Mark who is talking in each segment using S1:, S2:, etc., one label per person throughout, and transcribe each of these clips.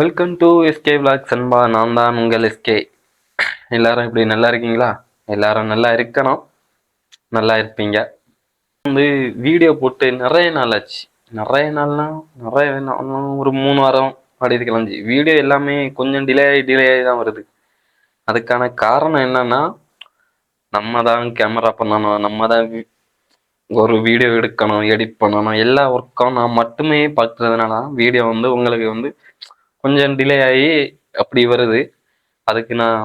S1: Welcome to S K block சன்பா நான் தான் உங்கள் எஸ்கே எல்லாரும் இப்படி நல்லா இருக்கீங்களா? எல்லாரும் நல்லா இருக்கணும். நல்லா இருப்பீங்க. வந்து வீடியோ போட்டு நிறைய நாள் ஆச்சு. நிறைய நாள்னா நிறைய நாள் ஒரு மூணு வாரம் அப்படி இது கிளம்பி. வீடியோ எல்லாமே கொஞ்சம் டிலே ஆகி டிலே ஆகி தான் வருது. அதுக்கான காரணம் என்னன்னா நம்ம தான் கேமரா பண்ணணும். நம்ம தான் ஒரு வீடியோ எடுக்கணும் எடிட் பண்ணணும் எல்லா ஒர்க்கும் நான் மட்டுமே பார்க்கறதுனால வீடியோ வந்து உங்களுக்கு வந்து கொஞ்சம் டிலே ஆகி அப்படி வருது. அதுக்கு நான்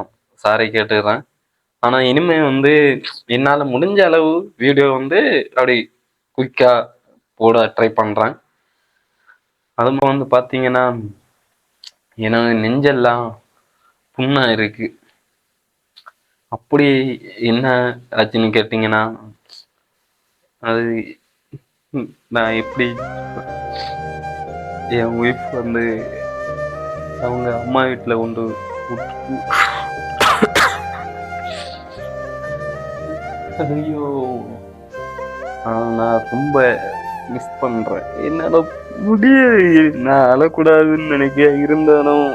S1: சாரி கேட்டுக்கிறேன் ஆனால் இனிமேல் வந்து என்னால் முடிஞ்ச அளவு வீடியோ வந்து அப்படி குயிக்காக போட ட்ரை பண்ணுறேன் அதுவும் வந்து பார்த்தீங்கன்னா எனக்கு நெஞ்செல்லாம் புண்ணாக இருக்குது அப்படி என்ன ஆச்சுன்னு கேட்டிங்கன்னா அது நான் எப்படி என் ஒய்ஃப் வந்து அவங்க அம்மா வீட்டில் கொண்டு விட்டு ஐயோ. நான் ரொம்ப மிஸ் பண்ணுறேன் என்னால் முடியாது நான் அழக்கூடாதுன்னு நினைக்க இருந்தாலும்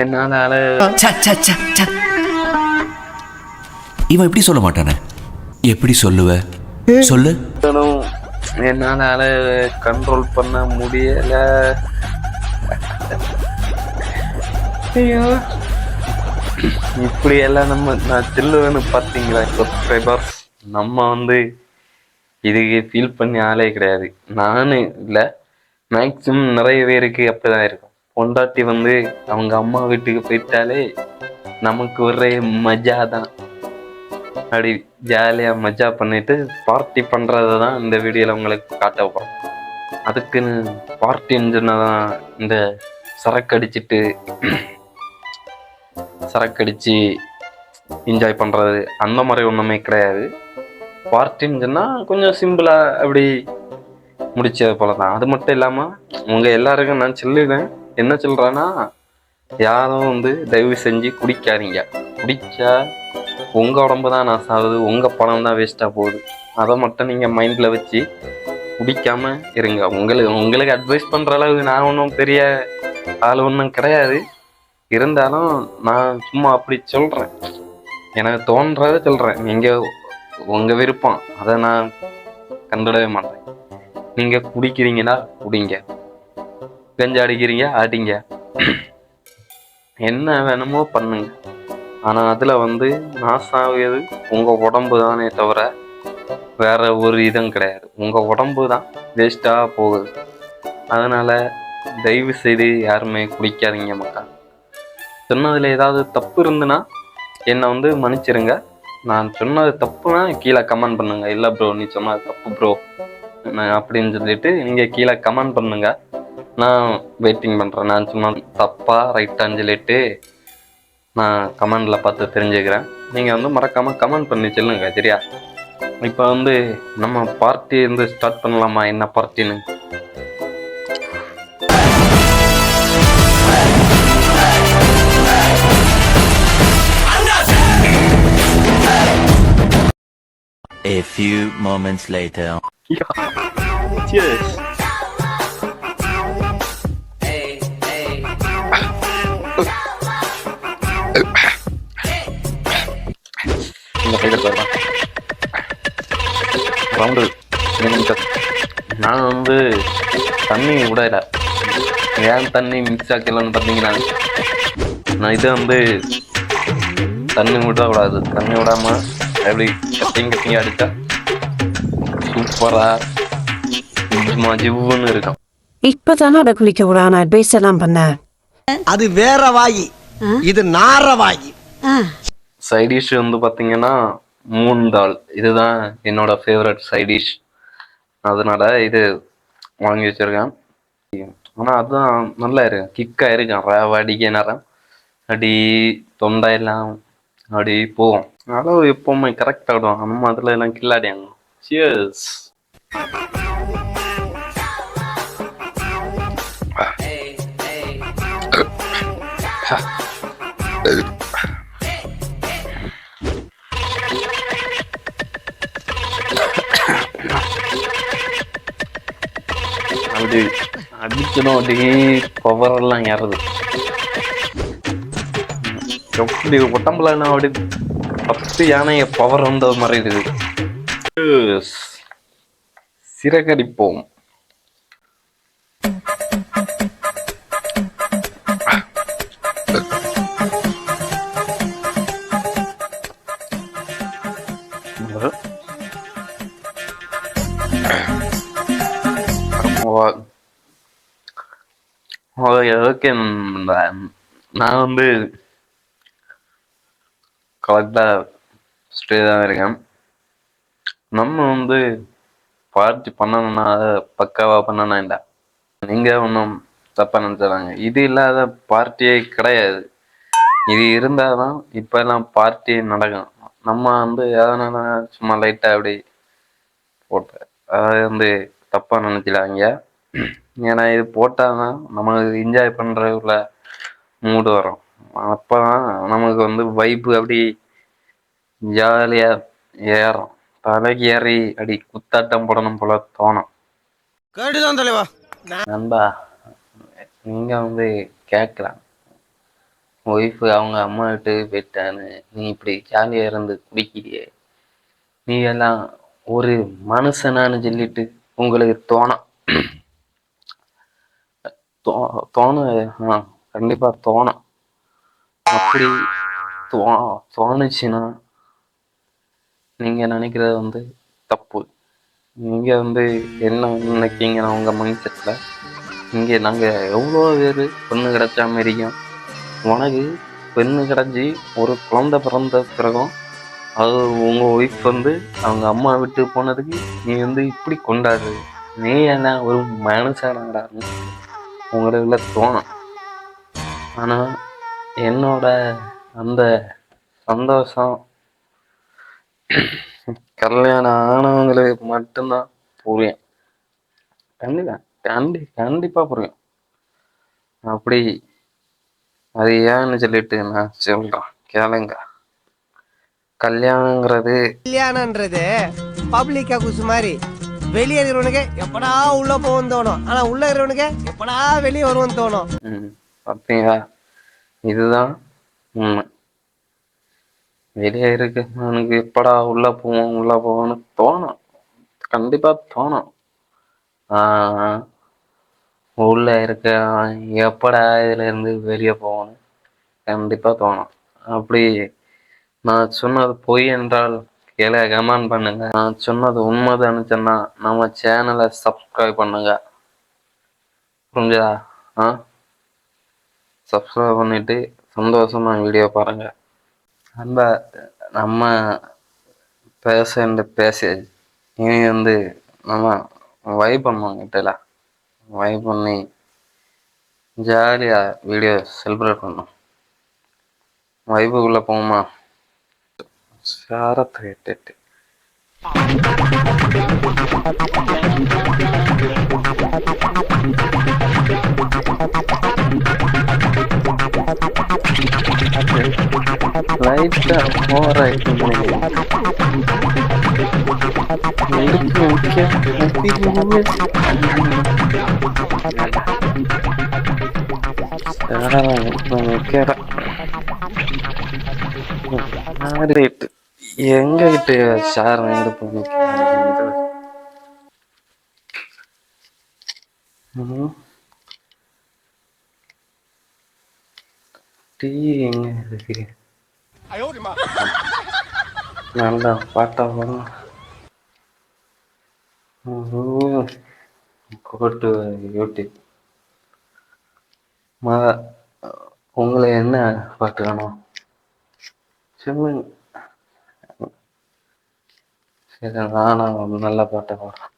S1: என்னால் அழ
S2: இவன் எப்படி சொல்ல மாட்டானே? எப்படி சொல்லுவ? சொல்லு.
S1: என்னால கண்ட்ரோல் பண்ண முடியல. ஐயோ. இப்படி எல்லாம் நம்ம நான் சொல்லுவேன்னு பார்த்தீங்களா சப்ஸ்கிரைபர்ஸ் நம்ம வந்து இதுக்கு ஃபீல் பண்ணி ஆளே கிடையாது. நானு இல்லை மேக்ஸிமம் நிறைய பேருக்கு அப்படிதான் இருக்கும். பொண்டாட்டி வந்து அவங்க அம்மா வீட்டுக்கு போயிட்டாலே நமக்கு ஒரே மஜா தான் அப்படி ஜாலியாக மஜா பண்ணிட்டு பார்ட்டி பண்ணுறத தான் இந்த வீடியோவில் உங்களுக்கு காட்ட போகிறோம் அதுக்குன்னு பார்ட்டின்னு சொன்னதான் இந்த சரக்கு அடிச்சிட்டு சரக்கு அடித்து என்ஜாய் பண்ணுறது அந்த மாதிரி ஒன்றுமே கிடையாது. பார்ட்டின்னு சொன்னால் கொஞ்சம் சிம்பிளாக அப்படி முடிச்சது போல தான் அது மட்டும் இல்லாமல் உங்கள் எல்லாருக்கும் நான் சொல்லுவேன் என்ன சொல்கிறேன்னா யாரும் வந்து தயவு செஞ்சு குடிக்காதீங்க. குடிச்சா உங்கள் உடம்பு தான் நான் ஆகுது உங்கள் பணம் தான் வேஸ்ட்டாக போகுது. அதை மட்டும் நீங்கள் மைண்டில் வச்சு குடிக்காம இருங்க. உங்களுக்கு உங்களுக்கு அட்வைஸ் பண்ணுற அளவுக்கு நான் ஒன்றும் பெரிய ஆள் ஒன்றும் கிடையாது. இருந்தாலும் நான் சும்மா அப்படி சொல்கிறேன் எனக்கு தோன்றதை சொல்கிறேன் நீங்கள் உங்கள் விருப்பம். அதை நான் கண்டுடவே மாட்டேன். நீங்கள் குடிக்கிறீங்கன்னா குடிங்க. கஞ்சா அடிக்கிறீங்க அடிங்க என்ன வேணுமோ பண்ணுங்க. ஆனால் அதில் வந்து நாசாகியது உங்கள் உடம்பு தானே தவிர வேற ஒரு இதுவும் கிடையாது. உங்கள் உடம்பு தான் வேஸ்ட்டாக போகுது. அதனால் தயவு செய்து யாருமே குடிக்காதீங்க மக்கா சொன்னதில் ஏதாவது தப்பு இருந்துன்னா என்னை வந்து மன்னிச்சிருங்க. நான் சொன்னது தப்புனா கீழே கமெண்ட் பண்ணுங்க. இல்லை ப்ரோ நீ சொன்னது தப்பு ப்ரோ அப்படின்னு சொல்லிட்டு நீங்கள் கீழே கமெண்ட் பண்ணுங்க. நான் வெயிட்டிங் பண்ணுறேன் நான் சொன்ன தப்பா ரைட்டான்னு சொல்லிட்டு நான் கமெண்டில் பார்த்து தெரிஞ்சுக்கிறேன் நீங்கள் வந்து மறக்காமல் கமெண்ட் பண்ணி சொல்லுங்க சரியா இப்போ வந்து நம்ம பார்ட்டி வந்து ஸ்டார்ட் பண்ணலாமா என்ன பார்ட்டின்னு
S3: A few moments later.
S1: Cheers. Round நான் வந்து தண்ணி விடல. ஏன் தண்ணி மிக்ஸ் ஆக்கலன்னு பார்த்தீங்கன்னா நான் இதை வந்து தண்ணி விட விடாது தண்ணி விடாம எப்படி கட்டிங் கட்டிங் அடிச்சா சூப்பரா சும்மா ஜிவ்வுன்னு இருக்கும்.
S4: இப்பதான் அதை குளிக்க விடான அட்வைஸ் எல்லாம் பண்ண
S5: அது வேற வாயி. இது நார வாயி.
S1: சைடிஷ் வந்து பார்த்தீங்கன்னா மூன் தால் இதுதான் என்னோட ஃபேவரட் சைடிஷ் அதனால இது வாங்கி வச்சிருக்கேன். ஆனால் அதுதான் நல்லா இருக்கு. கிக்காக இருக்கும் ரவ அடிக்க நேரம் அடி தொண்டையெல்லாம் அப்படி போகும். அளவு எப்பவுமே கரெக்டாக விடும் நம்ம அதில் எல்லாம் கில்லாடியாங்க சியர்ஸ் அப்படி அடிக்கணும் அப்படியே பவர் எல்லாம் ஏறுது. எப்படி உடம்புல என்ன அப்படி பத்து யானைய பவர் வந்தது மாதிரி இருக்குது. சிறகடிப்போம். ஓகே ஓகே mm, நான் வந்து கரெக்டாக ஸ்டே தான் இருக்கேன். நம்ம வந்து பார்ட்டி பண்ணணும்னா அதை பக்காவாக பண்ணணும் இல்லை நீங்கள் ஒன்றும் தப்பாக நினச்சிடாங்க இது இல்லாத பார்ட்டியே கிடையாது. இது இருந்தால் தான் எல்லாம் பார்ட்டி நடக்கும். நம்ம வந்து எதனால சும்மா லைட்டாக அப்படி போட்டு அதாவது வந்து தப்பாக நினச்சிடாங்க ஏன்னா இது போட்டால் தான் நமக்கு என்ஜாய் பண்ணுற உள்ள மூடு வரும். அப்போ தான் நமக்கு வந்து வைப்பு அப்படி ஜாலியாக ஏறும். தலைக்கு ஏறி அடி குத்தாட்டம் போடணும் போல தோணும்.
S5: கேட்டுதான் தலைவா.
S1: நண்பா நீங்க வந்து கேட்கலாம் ஒய்ஃபு அவங்க அம்மா விட்டு போயிட்டான்னு நீ இப்படி ஜாலியா இருந்து குடிக்கிறியே. நீ எல்லாம் ஒரு மனுஷனான்னு சொல்லிட்டு உங்களுக்கு தோணும். தோ- தோணும் ஆ கண்டிப்பா தோணும். அப்படி தோ தோணுச்சுன்னா நீங்க நினைக்கிறது வந்து தப்பு. நீங்க வந்து என்ன நினைக்கீங்கன்னா உங்க மைண்ட் செட்ல இங்கே நாங்க எவ்வளோ பேர் பொண்ணு கிடைச்சா மாரியும் உனக்கு பெண்ணு கிடைச்சி ஒரு குழந்தை பிறந்த பிறகும் அது உங்க ஒய்ஃப் வந்து அவங்க அம்மா விட்டு போனதுக்கு நீ வந்து இப்படி கொண்டாடு நீ என்ன ஒரு மனுஷனாடான்னு உங்களுக்குள்ள தோணும். ஆனா என்னோட அந்த சந்தோஷம் கல்யாணம் ஆனவங்களுக்கு மட்டும்தான் புரியும். கண்டிப்பா கண்டி கண்டிப்பா புரியும். அப்படி அது ஏன்னு சொல்லிட்டு நான் சொல்றேன். கேளுங்க. கல்யாணங்கிறது
S5: கல்யாணன்றது பப்ளிக் அகுஸ் மாதிரி. வெளியே இருக்கிறவனுக்கு எப்படா உள்ள போகும் தோணும். ஆனா உள்ள இருக்கிறவனுக்கு எப்படா வெளியே வருவோம்னு தோணும்.
S1: பாத்தீங்களா? இதுதான் உண்மை. வெளியே இருக்கு அவனுக்கு எப்படா உள்ள போவோம் உள்ள போவோம்னு தோணும். கண்டிப்பா தோணும். ஆஹ் உள்ள இருக்க எப்படா இதுல இருந்து வெளியே போகணும் கண்டிப்பா தோணும். அப்படி நான் சொன்னது பொய் என்றால் கீழே கமெண்ட் பண்ணுங்க. நான் சொன்னது உண்மைதான்னு சொன்னா நம்ம சேனலை சப்ஸ்கிரைப் பண்ணுங்க. புரிஞ்சதா? ஆ? சப்ஸ்கிரைப் பண்ணிட்டு சந்தோஷமா வீடியோ பாருங்க. நம்ம நம்ம பேச பேசியாச்சு இனி வந்து நம்ம வைப் பண்ணுவோம் கிட்டல வைப் பண்ணி ஜாலியாக வீடியோ செலிப்ரேட் பண்ணோம். வைப்புக்குள்ளே போகுமா ശാരദ എട്ട് ലൈറ്റ് ഓറായിട്ട് നോക്കിയാ നോക്കിയാ. ആരുടെ எங்க கிட்ட ஷேர் இடுப்பு முக்கியம் டீ எங்க இருக்கு? நல்லா பாட்டா வரும் கோட்டு யூடியூப். மா உங்களை என்ன பாட்டு வேணும் சொல்லுங்க. சரி நானும் ஒரு நல்ல பாட்டை பாடுறேன்.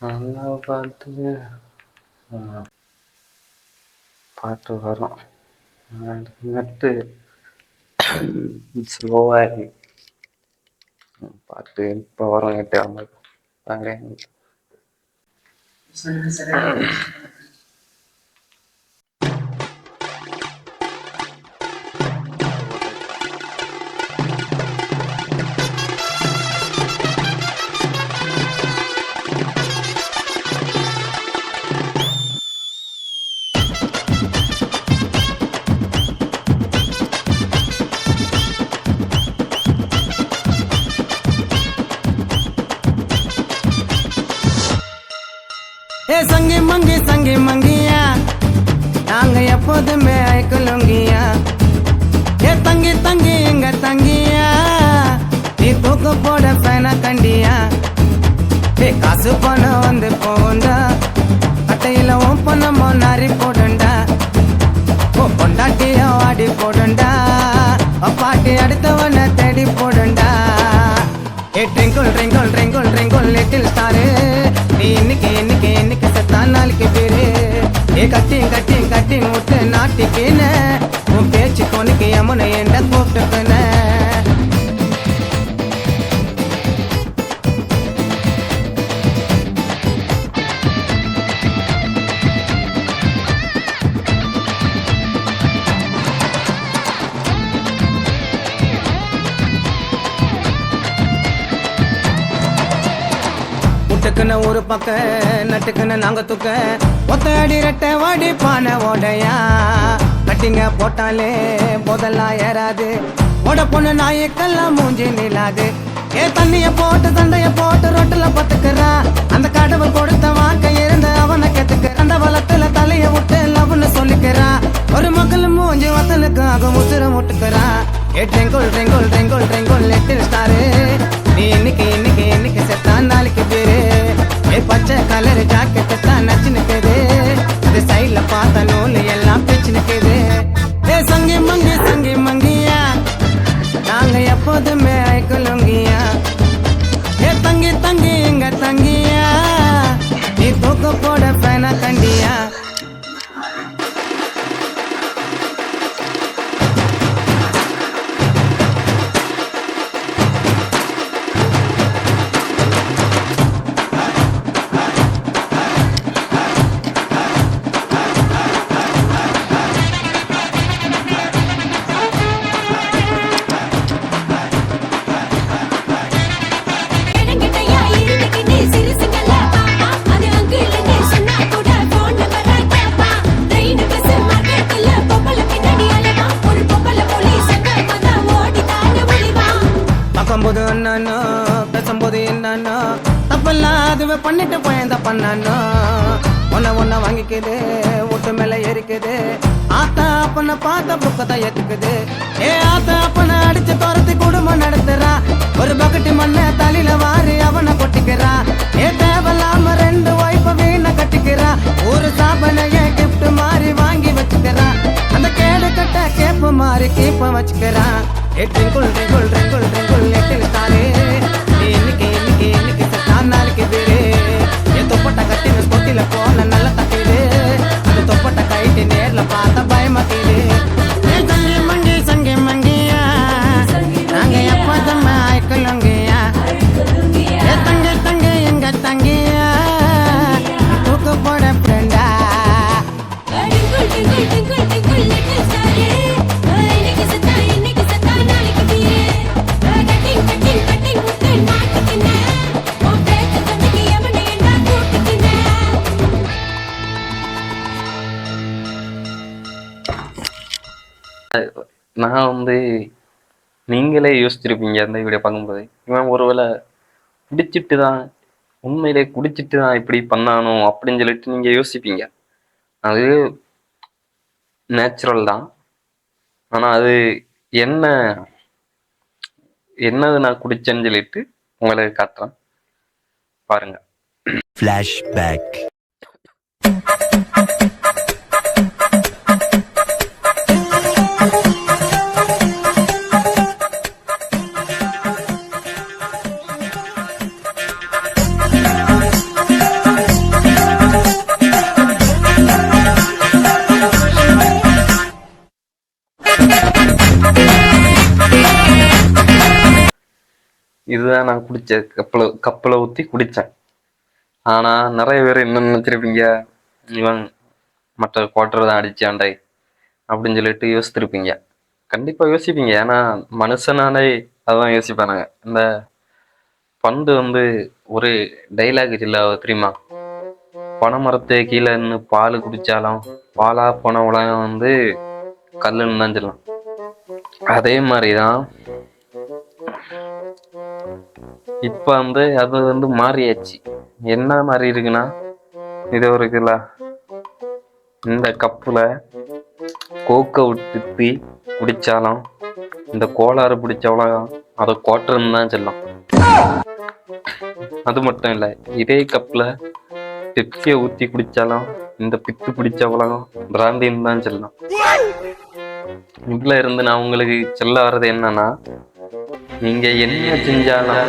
S1: நல்ல பாட்டு. பாட்டு வரும். நட்டு ஸ்லோவாகி பாட்டு இப்போ வரும் எட்டு அம்மா தாங்க
S6: புது பணம் வந்து போண்டா. அட்டையில உன் பணமோ நாரி போடுண்டா. ஓ பொண்டாட்டியோ ஆடி போடுண்டா. பாட்டி அடுத்தவன தேடி போடுண்டா. ஏ twinkle twinkle twinkle twinkle little star. நீ இன்னைக்கு இன்னைக்கு இன்னைக்கு செத்தா நாளைக்கு பேரு. ஏ கட்டி கட்டி கட்டி விட்டு நாட்டிக்கின உன் பேச்சு கொனுக்கு யமுனை என்ன கூப்பிட்டு முட்டுக்குன்னு ஒரு பக்க நட்டுக்குன்னு நாங்க தூக்க. ஒத்த அடி ரெட்டை வாடி பானை ஓடையா. கட்டிங்க போட்டாலே போதெல்லாம் ஏறாது. ஓட பொண்ணு நாய்க்கெல்லாம் மூஞ்சி நிலாது. ஏ தண்ணிய போட்டு தண்டைய போட்டு ரொட்டுல பத்துக்கிறா. அந்த கடவுள் கொடுத்த வாக்க இருந்து அவனை கத்துக்க அந்த வளத்துல தலைய விட்டு லவ்னு சொல்லிக்கிறா. ஒரு மக்கள் மூஞ்சி வத்தலுக்காக முசுர முட்டுக்கிறா. ஏ ட்ரெங்குள் ட்ரெங்குள் ட்ரெங்குள் ட்ரெங்குள் லிட்டில் ஸ்டாரு பேசும்போது என்னன்னோ தப்பெல்லாம் அதுவே பண்ணிட்டு போயேன் பண்ணானோ ஒன்ன ஒன்ன வாங்கிக்குது ஒட்டு மேல ஏறிக்குது. ஆத்தா அப்பனை பார்த்த புக்கத்தை ஏத்துக்குது. ஏ ஆத்தா அப்பனை அடிச்சு துரத்தி குடும்பம் நடத்துறா. ஒரு பக்கெட்டு மண்ணை தலையில வாரி அவனை கொட்டிக்கிறா. ஏ தேவையில்லாம ரெண்டு ஒய்ஃப வீண கட்டிக்கிறா. ஒரு சாபனைய கிஃப்ட் மாதிரி வாங்கி வச்சுக்கிறா. அந்த கேடு கட்ட கேப்ப மாறி கீப்ப வச்சுக்கிறான் ஏ twinkle twinkle twinkle twinkle little star
S1: நான் வந்து நீங்களே யோசிச்சிருப்பீங்க அந்த வீடியோ பார்க்கும்போது. இவன் ஒருவேளை குடிச்சிட்டு தான் உண்மையிலே குடிச்சிட்டு தான் இப்படி பண்ணானோ அப்படின்னு சொல்லிட்டு நீங்கள் யோசிப்பீங்க. அது நேச்சுரல் தான். ஆனால் அது என்ன என்னது நான் குடிச்சேன்னு சொல்லிட்டு உங்களை காட்டுறேன். பாருங்க.
S3: ஃப்ளாஷ்பேக்
S1: இதுதான் நான் குடிச்ச கப்பலை கப்பலை ஊற்றி குடித்தேன் ஆனால் நிறைய பேர் என்ன நினச்சிருப்பீங்க? இவன் மற்ற குவார்டர் தான் அடிச்சாண்டை அப்படின்னு சொல்லிட்டு யோசித்திருப்பீங்க. கண்டிப்பாக யோசிப்பீங்க. ஏன்னா மனுஷனாலே அதான் யோசிப்பானுங்க இந்த பண்டு வந்து ஒரு டைலாக் இல்லை தெரியுமா? பனைமரத்து கீழே நின்று பால் குடிச்சாலும் பாலா போன உலகம் வந்து கல்லுன்னு தான் சொல்லலாம் அதே மாதிரி தான் இப்போ வந்து அது வந்து மாறியாச்சு. என்ன மாறி இருக்குன்னா இது ஒரு இருக்குல்ல இந்த கப்பில் கோக்கை விட்டு குடித்தாலும் இந்த கோளாறு பிடிச்சவளம் அதை கோட்டர்னு தான் செல்லும். அது மட்டும் இல்லை இதே கப்பில் பெப்சியை ஊற்றி குடித்தாலும் இந்த பித்து பிடிச்சவளம் பிராந்தின்னு தான் சொல்லலாம் இதுல இருந்து நான் உங்களுக்கு சொல்ல வர்றது என்னன்னா நீங்கள் என்ன செஞ்சாலும்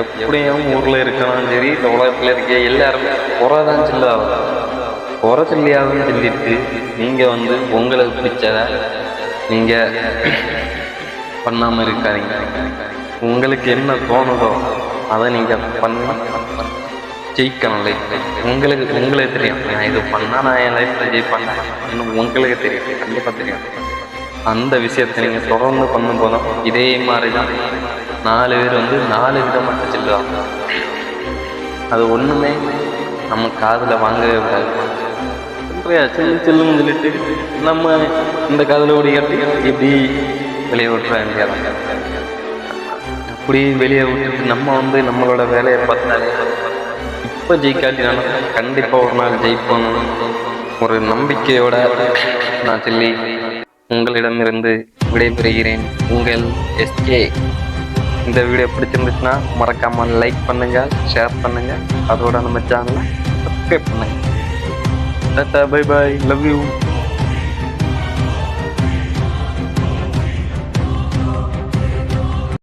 S1: எப்படியும் ஊரில் இருக்கணும். சரி இந்த உலகத்தில் இருக்க எல்லாருமே குறைதான் சொல்லுவாங்க. குறை சொல்லியாதுன்னு சொல்லிட்டு நீங்கள் வந்து உங்களுக்கு பிடிச்சதை நீங்கள் பண்ணாமல் இருக்காதீங்க. உங்களுக்கு என்ன தோணுதோ அதை நீங்கள் பண்ண ஜெயிக்கணும். லைஃப்ல உங்களுக்கு உங்களுக்கு தெரியும். நான் இது பண்ணா நான் என் லைஃப்ல ஜெயிப்பேன். உங்களுக்கு தெரியும். கண்டிப்பாக தெரியும். அந்த விஷயத்தை நீங்க தொடர்ந்து பண்ணும் போதும் இதே மாதிரி தான் நாலு பேர் வந்து நாலு விதமாக சொல்லுவாங்க. அது ஒண்ணுமே நம்ம காதுல வாங்கவே கூடாது. சொல்றியா? செல்லு செல்லுன்னு சொல்லிட்டு நம்ம இந்த காதுல ஓடி கட்டி இப்படி வெளியே விட்டுற வேண்டியதான் அப்படி வெளியே விட்டுட்டு நம்ம வந்து நம்மளோட வேலையை பார்த்தாலே இப்போ ஜெயிக்காட்டினாலும் கண்டிப்பாக ஒரு நாள் ஜெயிப்போம் ஒரு நம்பிக்கையோட நான் சொல்லி உங்களிடமிருந்து விடைபெறுகிறேன். உங்கள் எஸ்கே இந்த வீடியோ பிடிச்சிருந்துச்சுன்னா மறக்காமல் லைக் பண்ணுங்கள் ஷேர் பண்ணுங்கள் அதோட நம்ம சேனலை சப்ஸ்கிரைப் பண்ணுங்க. By by love you